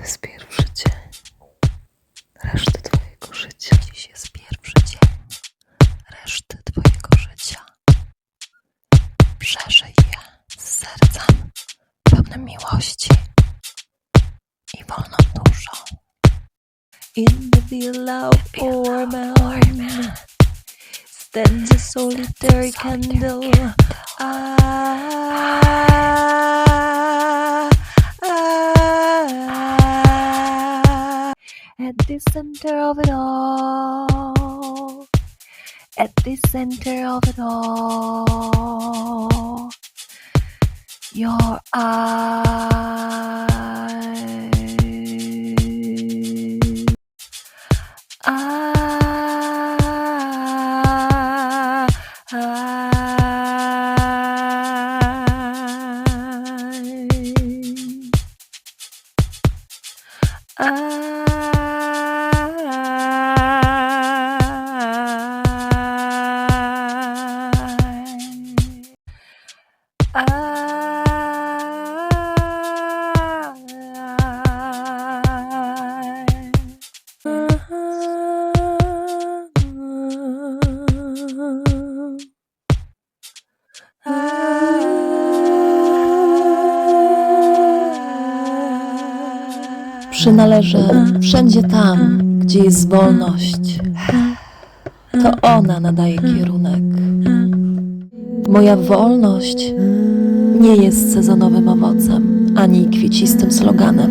To jest pierwszy dzień reszty Twojego życia. Dziś jest pierwszy dzień reszty Twojego życia. Przeżyj je z sercem pełnym miłości i wolną duszą. In the villa or man stands a solitary candle. Ah, the center of it all, at the center of it all, your eyes. Ah, I, Przynależę wszędzie tam, gdzie jest wolność. To ona nadaje kierunek. Moja wolność nie jest sezonowym owocem ani kwiecistym sloganem.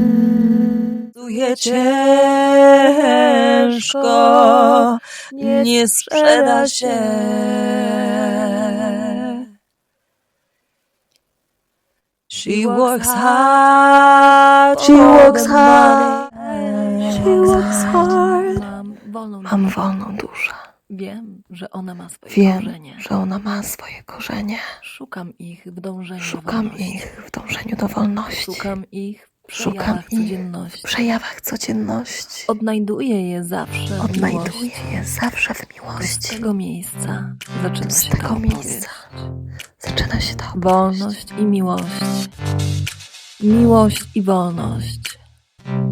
Ciężko, nie sprzeda się. She works hard, She works hard. She works hard. Mam wolną Mam duszę. wolną duszę. Wiem, że ona ma swoje Wiem, korzenie. że ona ma swoje korzenie. Szukam ich w dążeniu do Szukam wolności. ich w dążeniu do wolności. Szukam ich w Szukam przejawach ich codzienności. w przejawach codzienności. Odnajduję je zawsze w Odnajduję miłości. je zawsze w Z miłości. tego miejsca zaczyna z się ta tego opowieść. miejsca zaczyna się ta opowieść. Wolność i miłość. Miłość i wolność.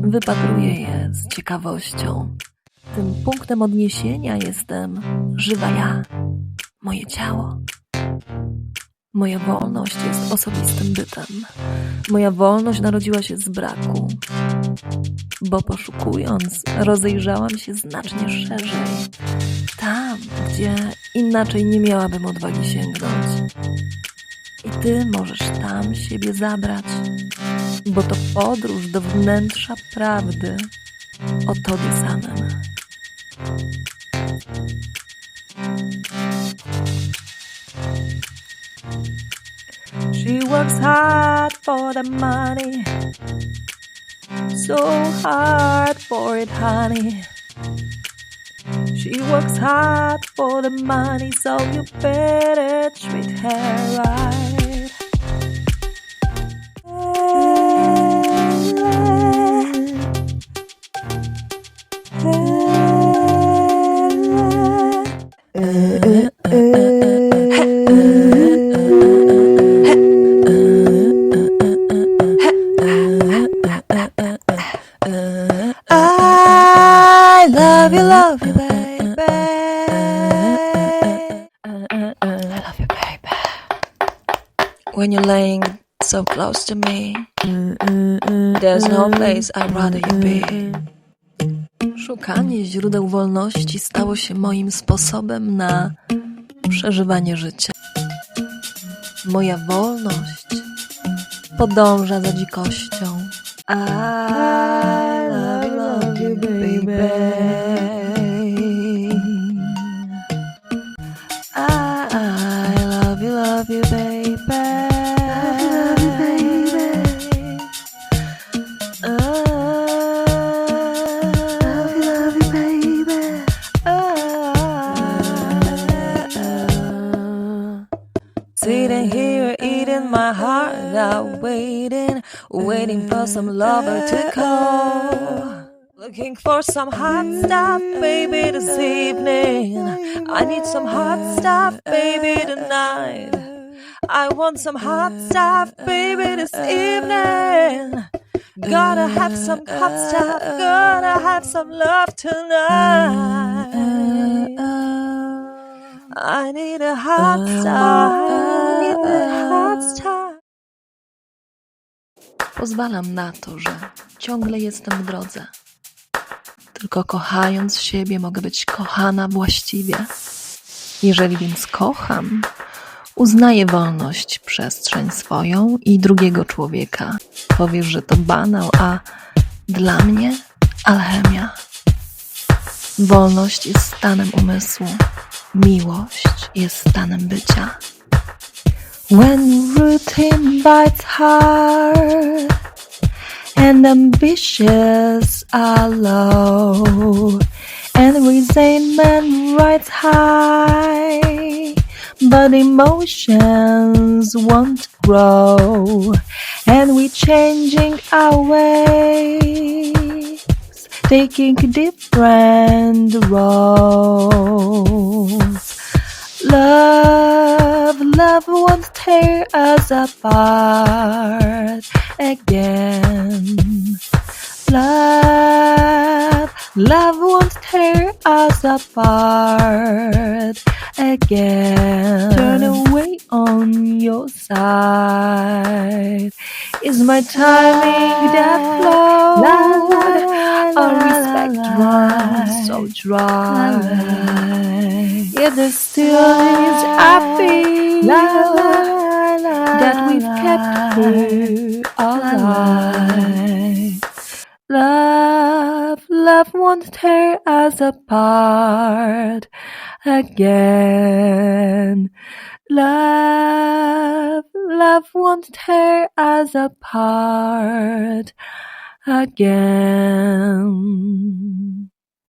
Wypatruję je z ciekawością. Tym punktem odniesienia jestem żywa ja, moje ciało. Moja wolność jest osobistym bytem. Moja wolność narodziła się z braku, bo poszukując, rozejrzałam się znacznie szerzej. Tam, gdzie inaczej nie miałabym odwagi sięgnąć. I ty możesz tam siebie zabrać, bo to podróż do wnętrza prawdy o tobie samym. She works hard for the money, so hard for it, honey. She works hard for the money, so you better treat her right. When you're laying so close to me, there's no place I'd rather you be. Szukanie źródeł wolności stało się moim sposobem na przeżywanie życia. Moja wolność podąża za dzikością. I Sitting here, eating my heart out, waiting, waiting for some lover to call. Looking for some hot stuff, baby, this evening. I need some hot stuff, baby, tonight. I want some hot stuff, baby, this evening. Gotta have some hot stuff, gotta have some love tonight. I need a hot stuff, I need a hot stuff. Pozwalam na to, że ciągle jestem w drodze. Tylko kochając siebie, mogę być kochana właściwie. Jeżeli więc kocham, uznaję wolność, przestrzeń swoją i drugiego człowieka. Powiesz, że to banał, a dla mnie alchemia. Wolność jest stanem umysłu, miłość jest stanem bycia. When routine bites hard and ambitious are low and resentment rides high but emotions won't grow and we're changing our ways taking different roles Love, love won't tear us apart again. Love, love won't tear us apart again. Turn away on your side. Is my timing that flowed? Or respect runs so dry? Yet there still is feel that we've kept her alive. Love, love won't tear us apart again. Love, love won't tear us apart again.